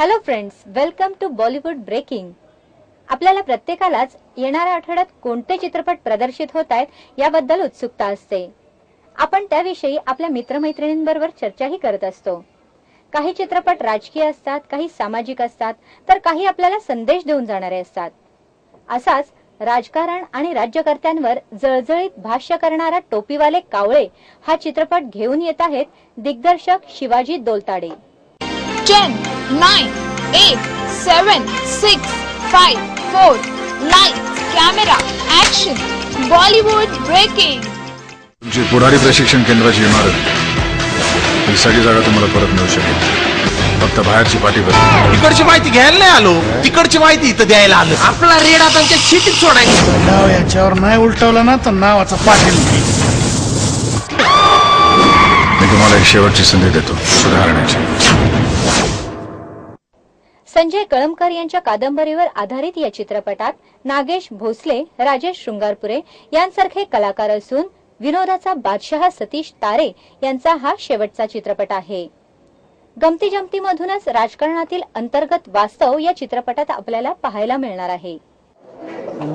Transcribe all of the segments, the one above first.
Hello friends welcome to Bollywood breaking आपल्याला प्रत्येकालाच येणाऱ्या आठवड्यात कोणते चित्रपट प्रदर्शित होत आहेत याबद्दल उत्सुकता असते. आपण त्याविषयी आपल्या मित्रमैत्रिणींबरोबर चर्चाही करत असतो. काही चित्रपट राजकीय असतात काही सामाजिक असतात तर काही आपल्याला संदेश देऊन जाणारे असतात. असाच राजकारण आणि राज्यकर्त्यांवर जळजळीत भाष्य करणारा टोपीवाले कावळे हा चित्रपट घेऊन येत आहेत दिग्दर्शक Shivaji दोलताडे. 10, 9, 8, 7, 6, 5, 4, lights, camera, action, Bollywood breaking. तुमची पुढारी प्रशिक्षण केंद्राची इमारत. ही सगळी जागा तुम्हाला परत मिळू शकेल. फक्त बाहेरची पाठी बदल तिकडची माहिती घ्यायला नाही आलो. तिकडची माहिती इथं द्यायला आलो. आपला रेडा त्यांच्या सिटीत सोडायचा. नाव याच्यावर नाही उलटवलं ना तर नावाचा पाटील. मी तुम्हाला एक शेवटची संधी देतो सुधारण्याची. संजय कळमकर यांच्या कादंबरीवर आधारित या चित्रपटात नागेश भोसले राजेश शृंगारपुरे यांसारखे कलाकार असून विनोदाचा बादशहा सतीश तारे यांचा हा शेवटचा चित्रपट आहे. गमती जमतीमधूनच राजकारणातील अंतर्गत वास्तव या चित्रपटात आपल्याला पाहायला मिळणार आहे.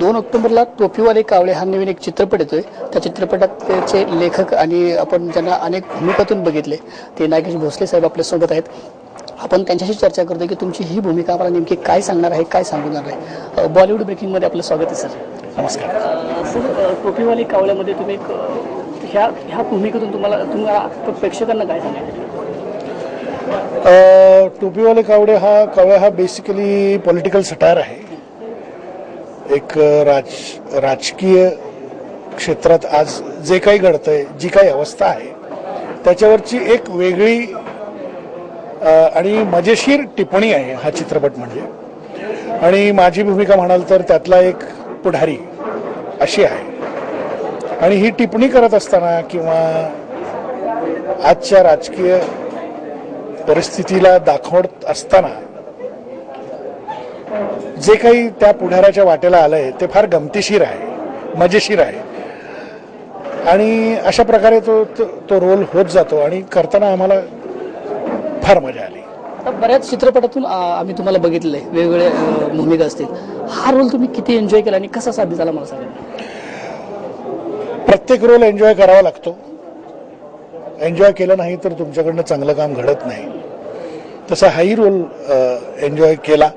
दोन ऑक्टोबरला टोपीवाले कावळे हा नवीन एक चित्रपट येतोय. त्या चित्रपटात लेखक आणि आपण ज्यांना अनेक भूमिकातून बघितले. ते नागेश भोसले साहेब आपल्यासोबत आहेत. आपण त्यांच्याशी चर्चा करतोय की तुमची ही भूमिका आम्हाला नेमकी काय सांगणार आहे काय सांगणार आहे बॉलिवूड ब्रेकिंगमध्ये आपलं स्वागत आहे सर. नमस्कार. सर टोपीवाले कावळ्यामध्ये तुम्ही एक ह्या ह्या भूमिकेतून तुम्हाला तुम्हाला प्रेक्षकांना काय सांगायचं? टोपीवाले कावडे हा कावळा हा बेसिकली पॉलिटिकल सटायर आहे. एक राज राजकीय क्षेत्रात आज जे काही घडतंय जी काही अवस्था आहे त्याच्यावरची एक वेगळी आणि मजेशीर टिप्पणी आहे हा चित्रपट म्हणजे. आणि माझी भूमिका म्हणाल तर त्यातला एक पुढारी अशी आहे. आणि ही टिप्पणी करत असताना किंवा आजच्या राजकीय परिस्थितीला दाखवत असताना जे काही त्या पुढाऱ्याच्या वाटेला आलंय ते फार गमतीशीर आहे मजेशीर आहे. आणि अशा प्रकारे तो तो- तो रोल होत जातो आणि करताना आम्हाला फार मजा आली. बऱ्याच चित्रपटातून आम्ही तुम्हाला बघितलंय. वेगवेगळे भूमिका असतील. हा रोल तुम्ही किती एन्जॉय केला आणि कसा साध्य झाला मला सांगा. प्रत्येक रोल एन्जॉय करावा लागतो. एन्जॉय केलं नाही तर तुमच्याकडनं चांगलं काम घडत नाही. तसा हाही रोल एन्जॉय केला.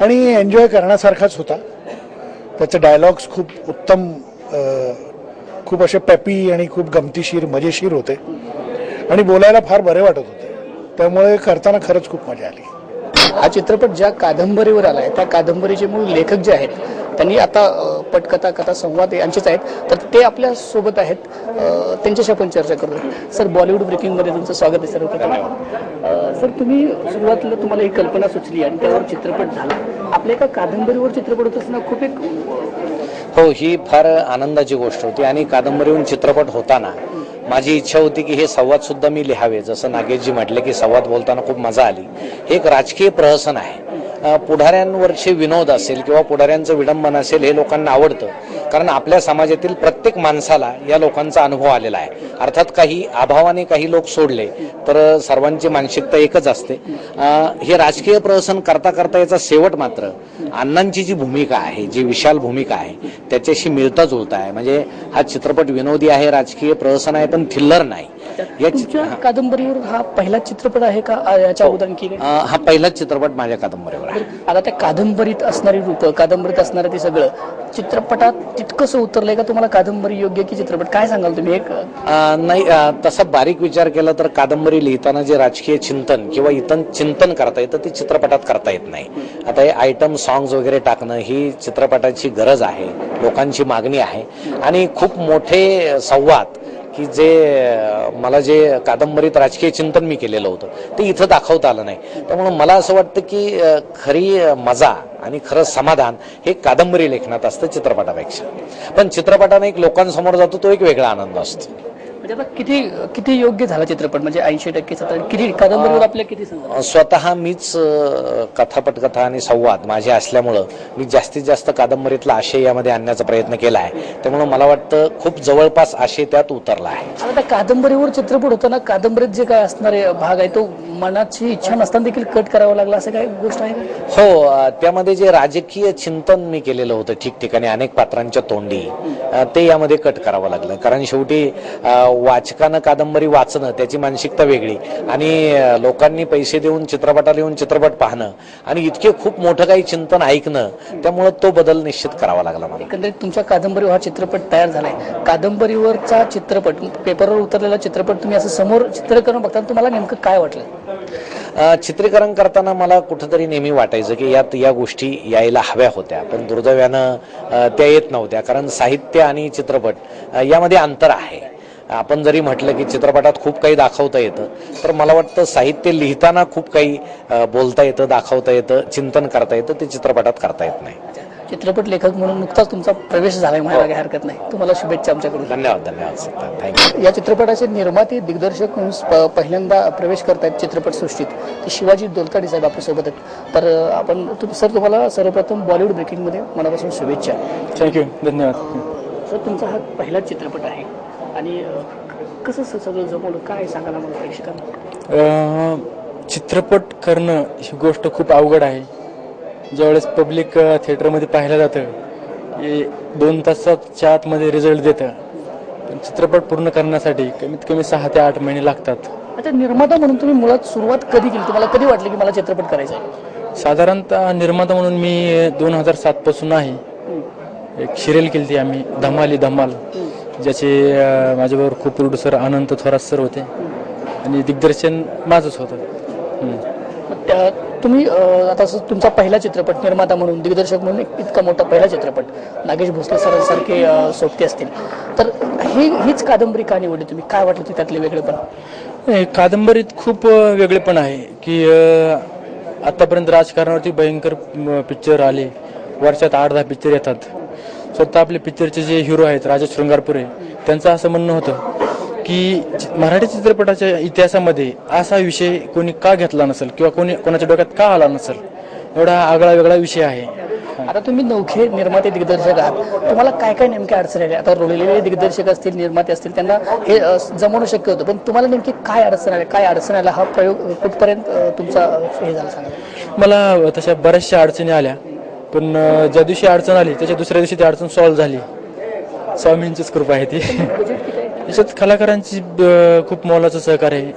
आणि एन्जॉय करण्यासारखाच होता. त्याचे डायलॉग्स खूप उत्तम खूप असे पेपी आणि खूप गमतीशीर मजेशीर होते. आणि बोलायला फार बरे वाटत होते. त्यामुळे करताना खरंच खूप मजा आली. हा चित्रपट ज्या कादंबरीवर आलाय त्या कादंबरीचे मूळ लेखक जे आहेत त्यांनी आता पटकथा कथा संवाद यांचेच आहेत. तर ते आपल्यासोबत आहेत. त्यांच्याशी आपण चर्चा करू सर बॉलिवूड ब्रेकिंगमध्ये तुमचं स्वागत आहे सर्वप्रथम अ, सर तुम्ही सुरुवातीला तुम्हाला ही कल्पना सुचली आणि त्यावर चित्रपट झाला. आपल्या एका कादंबरीवर चित्रपट होत असताना खूप एक हो ही फार आनंदाची गोष्ट होती. आणि कादंबरीहून चित्रपट होताना माझी इच्छा होती की हे संवाद सुद्धा मी लिहावे. जसं नागेशजी म्हटले की संवाद बोलताना खूप मजा आली. हे एक राजकीय प्रहसन आहे. पुढाऱ्यांवरचे विनोद असेल किंवा पुढाऱ्यांचं विडंबन असेल हे लोकांना आवडतं. कारण आपल्या समाजातील प्रत्येक माणसाला या लोकांचा अनुभव आलेला आहे. अर्थात काही अभावाने काही लोक सोडले तर सर्वांची मानसिकता एकच असते. हे राजकीय प्रहसन करता करता याचा शेवट मात्र अण्णांची जी भूमिका आहे जी विशाल भूमिका आहे त्याच्याशी मिळता जुळता आहे. म्हणजे हा चित्रपट विनोदी आहे राजकीय प्रहसन आहे पण थ्रिल्लर नाही. या चित- तुमच्या कादंबरीवर हा पहिला चित्रपट आहे का याच्या अगोदर आणखी काही? अं, हा पहिलाच चित्रपट माझ्या कादंबरीवर आहे. आता त्या कादंबरीत असणारी रूप कादंबरीत असणारं ते सगळं चित्रपटात तितकंसं उतरलंय का तुम्हाला कादंबरी योग्य की चित्रपट? काय सांगाल तुम्ही? एक अं, नाही अं, तसा बारीक विचार केला तर कादंबरी लिहिताना जे राजकीय चिंतन किंवा इतर चिंतन करता येतं ते चित्रपटात करता येत नाही. आता हे आयटम सॉंग्स वगैरे टाकणं ही चित्रपटाची गरज आहे लोकांची मागणी आहे. आणि खूप मोठे संवाद की जे मला जे कादंबरीत राजकीय चिंतन मी केलेलं होतं ते इथं दाखवता आलं नाही. त्यामुळं मला असं वाटतं की खरी मजा आणि खरं समाधान हे कादंबरी लेखनात असतं चित्रपटापेक्षा. पण चित्रपटाने एक लोकांसमोर जातो तो एक वेगळा आनंद असतो. म्हणजे आता किती किती योग्य झाला चित्रपट? म्हणजे ऐंशी टक्के किती कादंबरीवर आपल्या किती स्वतः मीच अ, कथा पटकथा आणि संवाद माझे असल्यामुळं मी जास्तीत जास्त कादंबरीतला आशय यामध्ये आणण्याचा प्रयत्न केला आहे. त्यामुळं मला वाटतं खूप जवळपास आशय त्यात उतरला आहे. आता कादंबरीवर चित्रपट होताना कादंबरीत जे काय असणारे भाग आहे तो मनाची इच्छा नसताना देखील कट करावा लागला असं काही गोष्ट आहे हो त्यामध्ये जे राजकीय चिंतन मी केलेलं होतं ठिकठिकाणी अनेक पात्रांच्या तोंडी ते यामध्ये कट करावं लागलं. कारण शेवटी वाचकानं कादंबरी वाचणं त्याची मानसिकता वेगळी. आणि लोकांनी पैसे देऊन चित्रपटाला येऊन चित्रपट पाहणं आणि इतके खूप मोठं काही चिंतन ऐकणं त्यामुळं तो बदल निश्चित करावा लागला मला. एकंदरीत तुमच्या कादंबरीवर हा चित्रपट तयार झालाय. कादंबरीवरचा चित्रपट पेपरवर उतरलेला चित्रपट तुम्ही असं समोर चित्र करून बघताना तुम्हाला नेमकं काय वाटलं? चित्रीकरण करताना मला कुठंतरी नेहमी वाटायचं की यात या गोष्टी यायला हव्या होत्या. पण दुर्दैवानं त्या येत नव्हत्या. कारण साहित्य आणि चित्रपट यामध्ये अंतर आहे. आपण जरी म्हटलं की चित्रपटात खूप काही दाखवता येतं तर मला वाटतं साहित्य लिहिताना खूप काही बोलता येतं दाखवता येतं चिंतन करता येतं ते चित्रपटात करता येत नाही. चित्रपट लेखक म्हणून नुकताच तुमचा प्रवेश झालाय म्हणायला काही हरकत नाही. तुम्हाला शुभेच्छा आमच्याकडून. धन्यवाद धन्यवाद थँक्यू या चित्रपटाचे निर्माते दिग्दर्शक म्हणून प- पहिल्यांदा प्रवेश करतायत चित्रपट सृष्टीत. ते शिवाजी दोलताडे साहेब आपल्यासोबत आहेत. तर आपण तुम- सर तुम्हाला सर्वप्रथम बॉलिवूड ब्रेकिंगमध्ये मनापासून शुभेच्छा. थँक्यू धन्यवाद. सर तुमचा हा पहिलाच चित्रपट आहे. आणि कसं सगळं जमवलं? काय सांगायला मला प्रेक्षकांना? चित्रपट करणं ही गोष्ट खूप अवघड आहे. ज्यावेळेस पब्लिक थिएटरमध्ये पाहिलं जातं दोन तासाच्या आतमध्ये रिझल्ट देतं. पण चित्रपट पूर्ण करण्यासाठी कमीत कमी सहा ते आठ महिने लागतात. अच्छा निर्माता म्हणून तुम्ही मुळात सुरुवात कधी केली? तुम्हाला कधी वाटलं की मला चित्रपट करायचा आहे? साधारणतः निर्माता म्हणून मी दोन हजार सातपासून आहे. एक सिरियल केली ती आम्ही धमाली धमाल. ज्याचे माझ्याबरोबर खूप प्रोड्युसर अनंत थोरात सर होते. आणि दिग्दर्शन माझंच होतं. हम्म. मग त्या तुम्ही आता तुमचा पहिला चित्रपट निर्माता म्हणून दिग्दर्शक म्हणून इतका मोठा पहिला चित्रपट नागेश भोसले सरांसारखे अं, सोबते असतील. तर ही हीच कादंबरी का निवडली तुम्ही? काय वाटलं ते त्यातले वेगळेपण कादंबरीत खूप वेगळेपण आहे की आतापर्यंत राजकारणावरती भयंकर पिक्चर आले. वर्षात आठ दहा पिक्चर येतात. स्वतः आपले पिक्चरचे जे हिरो आहेत राजा शृंगारपुरे त्यांचं असं म्हणणं होतं की मराठी चित्रपटाच्या इतिहासामध्ये असा विषय कोणी का घेतला नसेल किंवा कोणी कोणाच्या डोक्यात का आला नसेल? एवढा आगळा वेगळा विषय आहे. आता तुम्ही नौखे निर्माते दिग्दर्शक आहात. तुम्हाला काय काय नेमके अडचण आल्या? आता रोलेले दिग्दर्शक असतील निर्माते असतील त्यांना हे जमवणं शक्य होतं. पण तुम्हाला नेमकी काय अडचण आल्या? काय अडचण आल्या? हा प्रयोग कुठपर्यंत तुमचा हे झाला सांगा. मला तशा बऱ्याचशा अडचणी आल्या. पण ज्या दिवशी अडचण आली त्याच्या दुसऱ्या दिवशी ती अडचण सॉल्व्ह झाली. स्वामींचीच कृपा आहे ती. याच्यात कलाकारांची खूप मोलाचं सहकार्य आहे.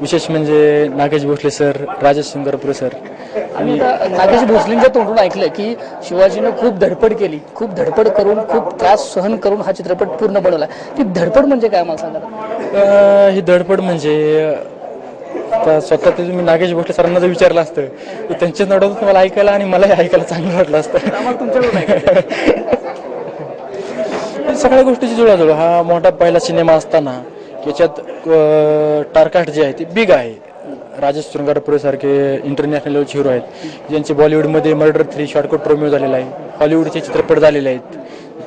विशेष म्हणजे नागेश भोसले सर राजेश शंकरपुरे सर. आता नागेश भोसलेंच्या तोंडून ऐकलं की शिवाजीनं खूप धडपड केली. खूप धडपड करून खूप त्रास सहन करून हा चित्रपट पूर्ण बनवला. ती धडपड म्हणजे काय मला सांगा ही धडपड म्हणजे स्वतः ते तुम्ही नागेश भोसले सरांना जर विचारलं असतं तर त्यांच्या नोटातून तुम्हाला ऐकायला आणि मलाही ऐकायला चांगलं वाटलं असतं. हे सगळ्या गोष्टीची जुळाजुळ हा मोठा पहिला सिनेमा असताना याच्यात टारकास्ट जे आहे ते बिग आहे. राजेश सारखे इंटरनॅशनल लेवलचे हिरो आहेत. ज्यांचे बॉलिवूडमध्ये मर्डर थ्री शॉर्टकट रोमिओ झालेला आहे. हॉलिवूडचे चित्रपट झालेले आहेत.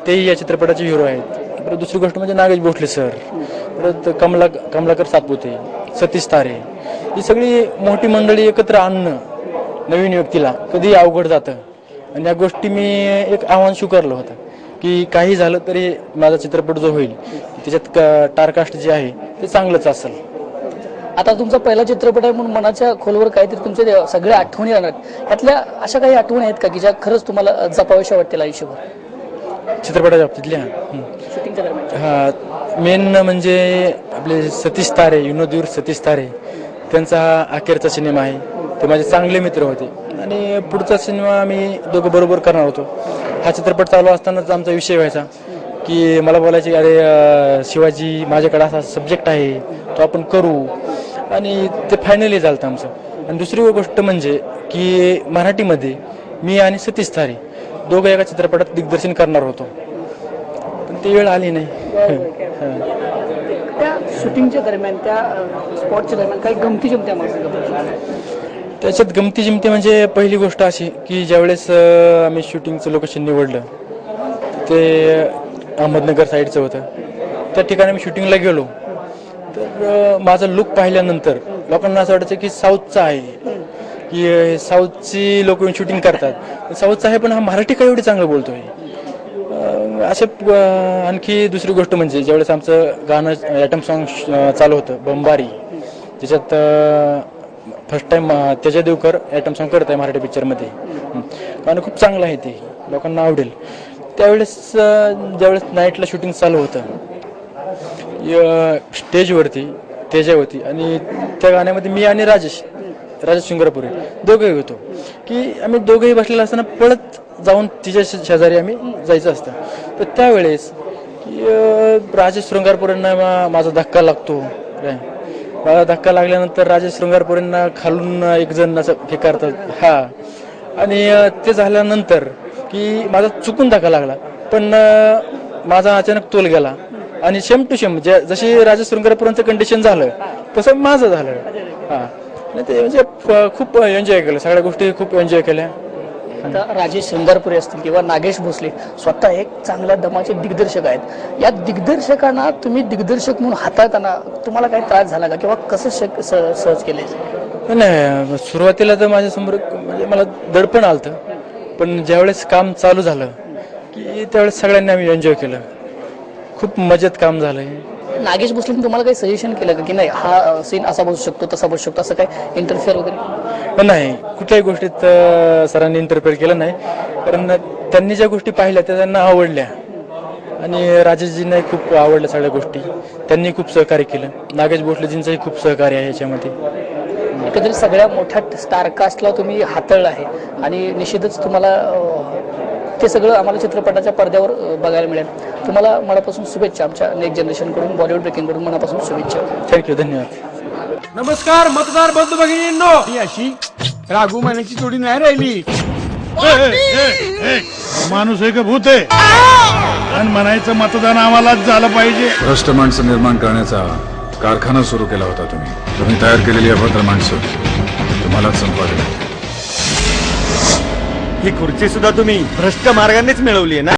तेही या चित्रपटाचे हिरो आहेत. परत दुसरी गोष्ट म्हणजे नागेश भोसले सर. परत कमला कमलाकर सातपुते सतीश तारे. ही सगळी मोठी मंडळी एकत्र आणणं नवीन व्यक्तीला कधी अवघड जातं. आणि या गोष्टी मी एक आव्हान स्वीकारलं होतं की काही झालं तरी माझा चित्रपट जो होईल त्याच्यात क- टारकास्ट जे आहे ते चांगलंच असेल. आता तुमचा पहिला चित्रपट आहे म्हणून मनाच्या खोलवर काहीतरी तुमचे ते सगळ्या आठवणी राहणार. यातल्या अशा काही आठवणी आहेत का की ज्या खरंच तुम्हाला जपाव्याशा वाटतील आयुष्यभर? चित्रपटाच्या बाबतीतल्या मेन म्हणजे आपले सतीश तारे विनोदवीर सतीश तारे. त्यांचा हा अखेरचा सिनेमा आहे. ते माझे चांगले मित्र होते. आणि पुढचा सिनेमा आम्ही दोघं बरोबर करणार होतो. हा चित्रपट चालू असतानाच आमचा विषय व्हायचा की मला बोलायचे अरे अं, शिवाजी माझ्याकडे असा सब्जेक्ट आहे. तो आपण करू. आणि ते फायनली झालं आमचं. आणि दुसरी गोष्ट म्हणजे की मराठीमध्ये मी आणि सतीश तारे दोघं एका चित्रपटात दिग्दर्शन करणार होतो. पण ती वेळ आली नाही. हां. शूटिंगच्या दरम्यान त्या स्पॉटच्या दरम्यान काही गमती जमत्या त्याच्यात गमती जमती म्हणजे पहिली गोष्ट अशी की ज्यावेळेस आम्ही शूटिंगचं लोकेशन निवडलं ते अहमदनगर साईडचं होतं. त्या ठिकाणी मी शूटिंगला गेलो. तर माझा लुक पाहिल्यानंतर लोकांना असं वाटायचं की साऊथचा आहे. की साऊथची लोक शूटिंग करतात. साऊथचा आहे पण हा मराठी काय एवढी चांगलं बोलतोय. असे आणखी दुसरी गोष्ट म्हणजे ज्यावेळेस आमचं गाणं ॲटम सॉन्ग चालू होतं बंबारी त्याच्यात फर्स्ट टाइम त्याच्या देवकर ॲटम सॉन्ग करत आहे मराठी पिक्चरमध्ये गाणं खूप चांगलं आहे ते लोकांना आवडेल. त्यावेळेस ज्यावेळेस नाईटला शूटिंग चालू होतं स्टेजवरती तेजावरती आणि त्या गाण्यामध्ये मी आणि राजेश राजा शिंगरापुरे दोघंही होतो. की आम्ही दोघंही बसलेलं असताना पळत जाऊन तिच्या शे- शेजारी आम्ही जायचं असतं. तर त्यावेळेस की राजेश शृंगारपुरेंना मा- माझा धक्का लागतो. काय? धक्का लागल्यानंतर राजेश शृंगारपुरेंना खालून एक जण असं हे करतात हा. आणि ते झाल्यानंतर की माझा चुकून धक्का लागला. पण माझा अचानक तोल गेला. आणि शेम टू शेम जे जशी राजे शृंगारपुरांचं कंडिशन झालं तसं माझं झालं. हा. आणि ते म्हणजे खूप एन्जॉय केलं. सगळ्या गोष्टी खूप एन्जॉय केल्या. आता राजेश शृंगारपुरे असतील किंवा नागेश भोसले स्वतः एक चांगल्या दमाचे दिग्दर्शक आहेत. या दिग्दर्शकांना तुम्ही दिग्दर्शक म्हणून हाताळताना तुम्हाला काही त्रास झाला का? किंवा कसं शक स- सहज केले? नाही सुरुवातीला तर माझ्यासमोर म्हणजे मला दडपण आलतं. पण ज्यावेळेस काम चालू झालं की त्यावेळेस सगळ्यांनी आम्ही एन्जॉय केलं. खूप मजेत काम झालंय. नागेश भोसलेने तुम्हाला काही सजेशन केलं का? की नाही हा सीन असा बसू शकतो तसा बसू शकतो असं काही इंटरफेअर वगैरे? नाही कुठल्याही गोष्टीत सरांनी इंटरफेअर केलं नाही. कारण त्यांनी ज्या गोष्टी पाहिल्या त्या त्यांना आवडल्या. आणि राजेशजींनाही खूप आवडल्या सगळ्या गोष्टी. त्यांनी खूप सहकार्य केलं. नागेश भोसलेजींचंही खूप सहकार्य आहे याच्यामध्ये. एकंदरीत सगळ्या मोठ्या स्टार कास्टला तुम्ही हाताळलं आहे. आणि निश्चितच तुम्हाला ते सगळं आम्हाला चित्रपटाच्या पडद्यावर बघायला मिळेल. तुम्हाला मनापासून शुभेच्छा आमच्या नेक्स्ट जनरेशनकडून बॉलिवूड ब्रेकिंगकडून मनापासून शुभेच्छा. थँक्यू धन्यवाद. नमस्कार मतदार बंधू भगिनींनो. ही अशी राघू मानेची जोडी नाही राहिली. माणूस आहे का भूत आहे. आणि म्हणायचं मतदान आम्हालाच झालं पाहिजे. भ्रष्ट माणसं निर्माण करण्याचा कारखाना सुरू केला होता तुम्ही. तुम्ही तयार केलेली अभद्र माणसं तुम्हालाच संपादित ही खुर्ची सुद्धा तुम्ही भ्रष्ट मार्गानेच मिळवली आहे ना?